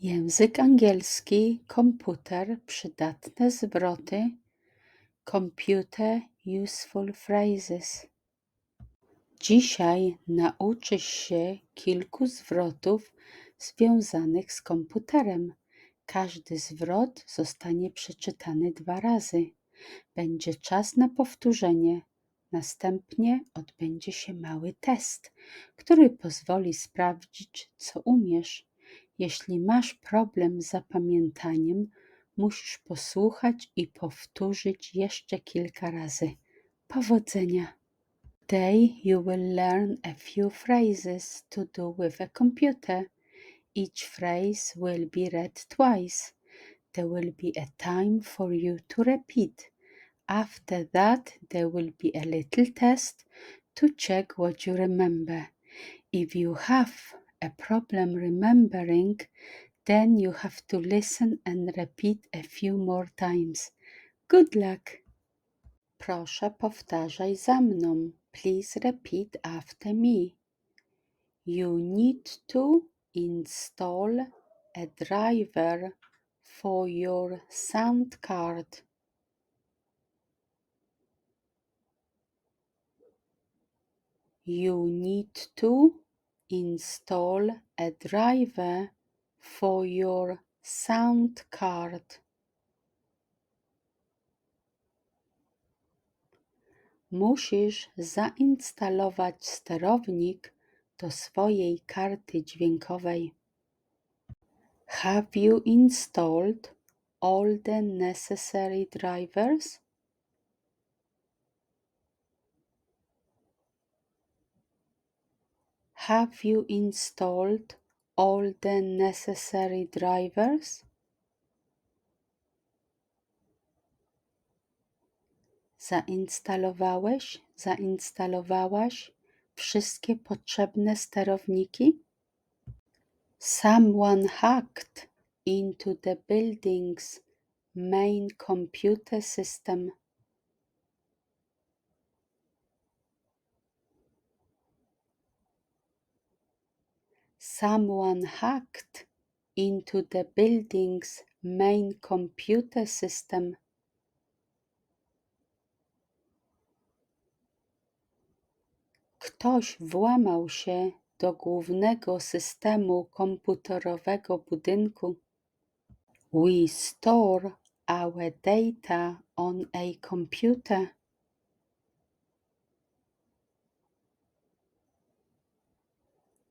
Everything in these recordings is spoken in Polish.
Język angielski, komputer, przydatne zwroty, computer useful phrases. Dzisiaj nauczysz się kilku zwrotów związanych z komputerem. Każdy zwrot zostanie przeczytany dwa razy. Będzie czas na powtórzenie. Następnie odbędzie się mały test, który pozwoli sprawdzić, co umiesz. Jeśli masz problem z zapamiętaniem, musisz posłuchać i powtórzyć jeszcze kilka razy. Powodzenia! Today you will learn a few phrases to do with a computer. Each phrase will be read twice. There will be a time for you to repeat. After that, there will be a little test to check what you remember. If you have a problem remembering, then you have to listen and repeat a few more times. Good luck! Proszę powtarzaj za mną. Please repeat after me. You need to install a driver for your sound card. You need to install a driver for your sound card. Musisz zainstalować sterownik do swojej karty dźwiękowej. Have you installed all the necessary drivers? Have you installed all the necessary drivers? Zainstalowałeś, zainstalowałaś wszystkie potrzebne sterowniki? Someone hacked into the building's main computer system. Someone hacked into the building's main computer system. Ktoś włamał się do głównego systemu komputerowego budynku. We store our data on a computer.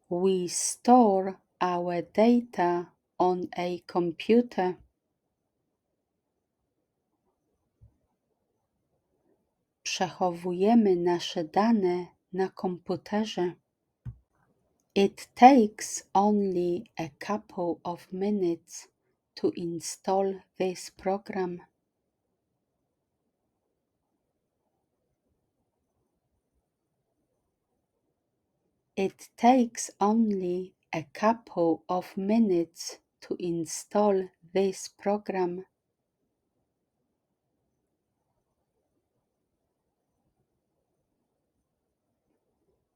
We store our data on a computer. Przechowujemy nasze dane na komputerze. It takes only a couple of minutes to install this program. It takes only a couple of minutes to install this program.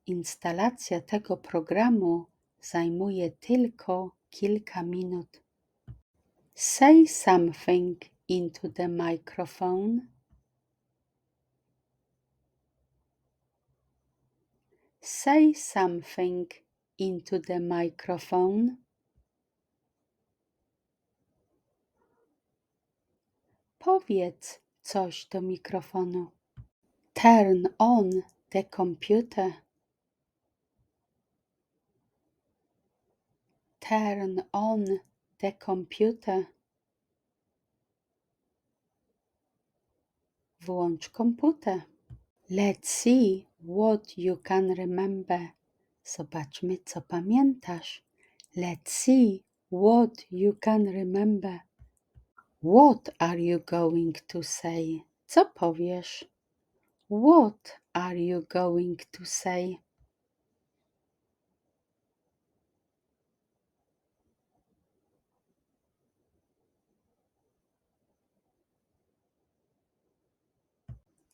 Instalacja tego programu zajmuje tylko kilka minut. Say something into the microphone. Say something into the microphone. Powiedz coś do mikrofonu. Turn on the computer. Turn on the computer. Włącz komputer. Let's see what you can remember. Zobaczmy, co pamiętasz. Let's see what you can remember. What are you going to say? Co powiesz? What are you going to say?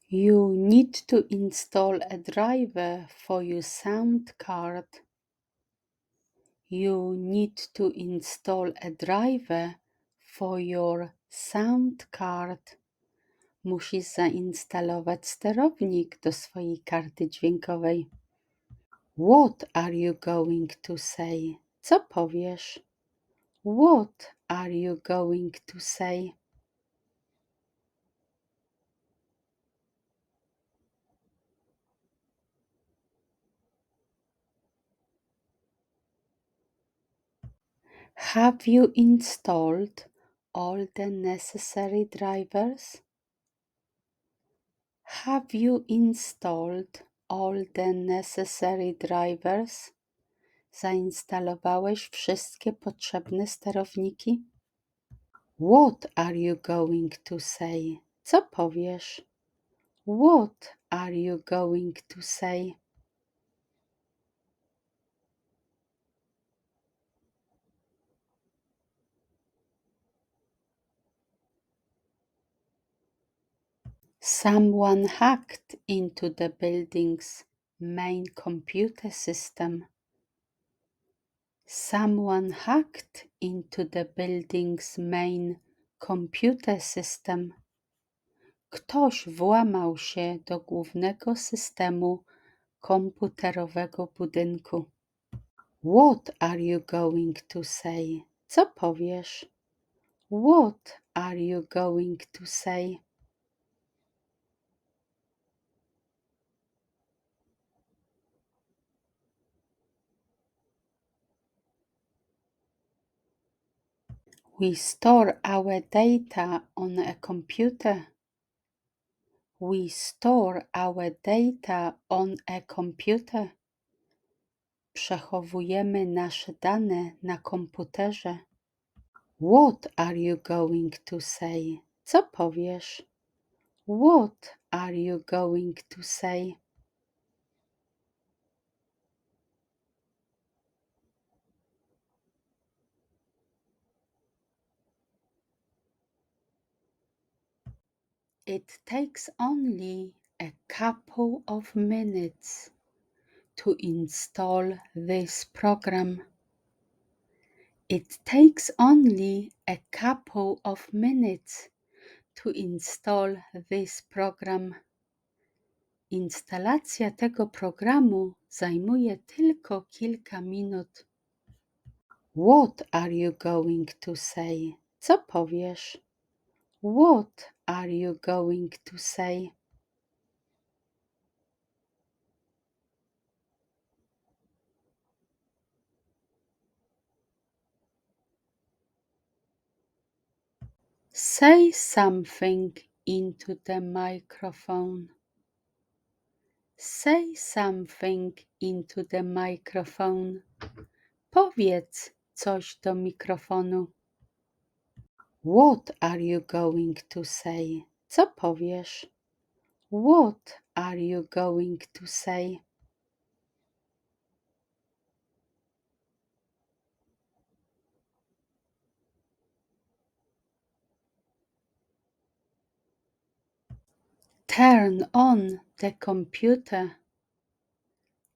You need to install a driver for your sound card. You need to install a driver for your sound card. Musisz zainstalować sterownik do swojej karty dźwiękowej. What are you going to say? Co powiesz? What are you going to say? Have you installed all the necessary drivers? Have you installed all the necessary drivers? Zainstalowałeś wszystkie potrzebne sterowniki? What are you going to say? Co powiesz? What are you going to say? Someone hacked into the building's main computer system. Someone hacked into the building's main computer system. Ktoś włamał się do głównego systemu komputerowego budynku. What are you going to say? Co powiesz? What are you going to say? We store our data on a computer. We store our data on a computer. Przechowujemy nasze dane na komputerze. What are you going to say? Co powiesz? What are you going to say? It takes only a couple of minutes to install this program. It takes only a couple of minutes to install this program. Instalacja tego programu zajmuje tylko kilka minut. What are you going to say? Co powiesz? What are you going to say? Say something into the microphone. Say something into the microphone. Powiedz coś do mikrofonu. What are you going to say? Co powiesz? What are you going to say? Turn on the computer.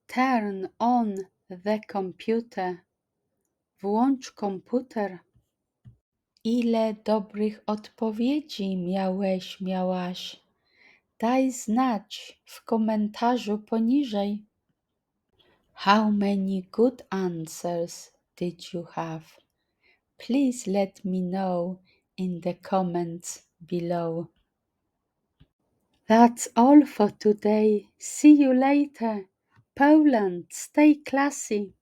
Turn on the computer. Włącz komputer. Ile dobrych odpowiedzi miałeś, miałaś? Daj znać w komentarzu poniżej. How many good answers did you have? Please let me know in the comments below. That's all for today. See you later. Poland, stay classy.